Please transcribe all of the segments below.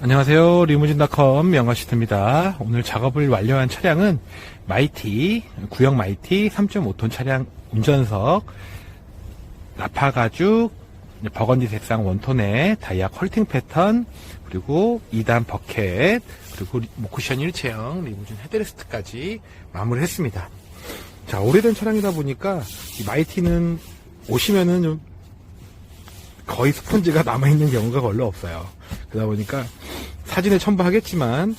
안녕하세요. 리무진닷컴 명가시트입니다. 오늘 작업을 완료한 차량은 마이티, 구형 마이티 3.5톤 차량 운전석, 나파가죽, 버건디 색상 원톤의 다이아 컬팅 패턴, 그리고 2단 버켓, 그리고 리- 뭐 쿠션 일체형 리무진 헤드레스트까지 마무리를 했습니다. 자, 오래된 차량이다 보니까 이 마이티는 오시면은 좀 거의 스펀지가 남아있는 경우가 별로 없어요. 그러다 보니까 사진에 첨부하겠지만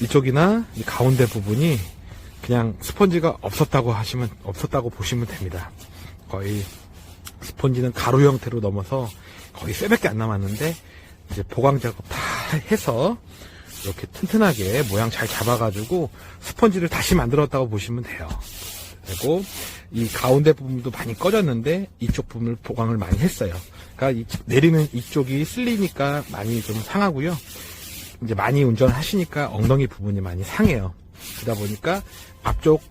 이쪽이나 이 가운데 부분이 그냥 스펀지가 없었다고 하시면 없었다고 보시면 됩니다. 거의 스펀지는 가루 형태로 넘어서 거의 쇠밖에 안 남았는데 이제 보강 작업 다 해서 이렇게 튼튼하게 모양 잘 잡아가지고 스펀지를 다시 만들었다고 보시면 돼요. 그리고 이 가운데 부분도 많이 꺼졌는데 이쪽 부분을 보강을 많이 했어요. 그러니까 이- 내리는 이쪽이 쓸리니까 많이 좀 상하고요. 이제 많이 운전을 하시니까 엉덩이 부분이 많이 상해요. 그러다 보니까 앞쪽,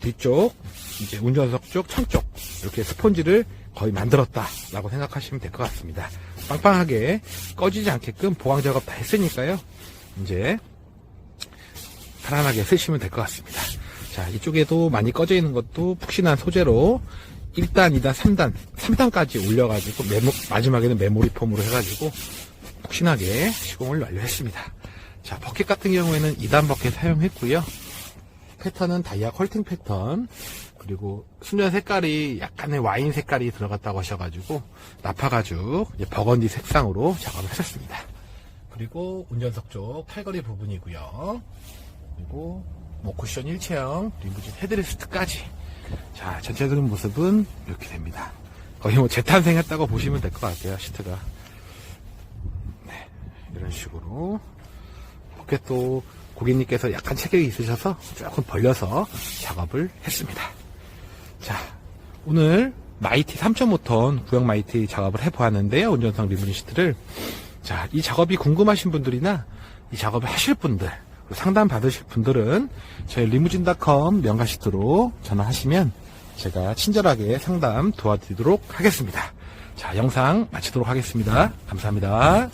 뒤쪽, 이제 운전석 쪽, 천 쪽, 이렇게 스펀지를 거의 만들었다라고 생각하시면 될 것 같습니다. 빵빵하게 꺼지지 않게끔 보강 작업 다 했으니까요. 이제 편안하게 쓰시면 될 것 같습니다. 자, 이쪽에도 많이 꺼져 있는 것도 푹신한 소재로 1단, 2단, 3단, 3단까지 올려가지고 메모, 마지막에는 메모리 폼으로 해가지고 푹신하게 시공을 완료했습니다. 자, 버켓 같은 경우에는 2단 버켓 사용했고요. 패턴은 다이아 컬팅 패턴, 그리고 순전 색깔이 약간의 와인 색깔이 들어갔다고 하셔가지고 나파 가죽, 이제 버건디 색상으로 작업을 하셨습니다. 그리고 운전석 쪽 팔걸이 부분이고요. 그리고 뭐 쿠션 일체형, 리무진 헤드레스트까지. 자, 전체적인 모습은 이렇게 됩니다. 거의 뭐 재탄생했다고 보시면 될 것 같아요, 시트가. 네, 이런 식으로. 포켓도 고객님께서 약간 체격이 있으셔서 조금 벌려서 작업을 했습니다. 자, 오늘 마이티 3.5톤 구형 마이티 작업을 해보았는데요. 운전석 리무진 시트를. 자, 이 작업이 궁금하신 분들이나 이 작업을 하실 분들, 상담 받으실 분들은 저희 리무진닷컴 명가시트로 전화하시면 제가 친절하게 상담 도와드리도록 하겠습니다. 자, 영상 마치도록 하겠습니다. 감사합니다.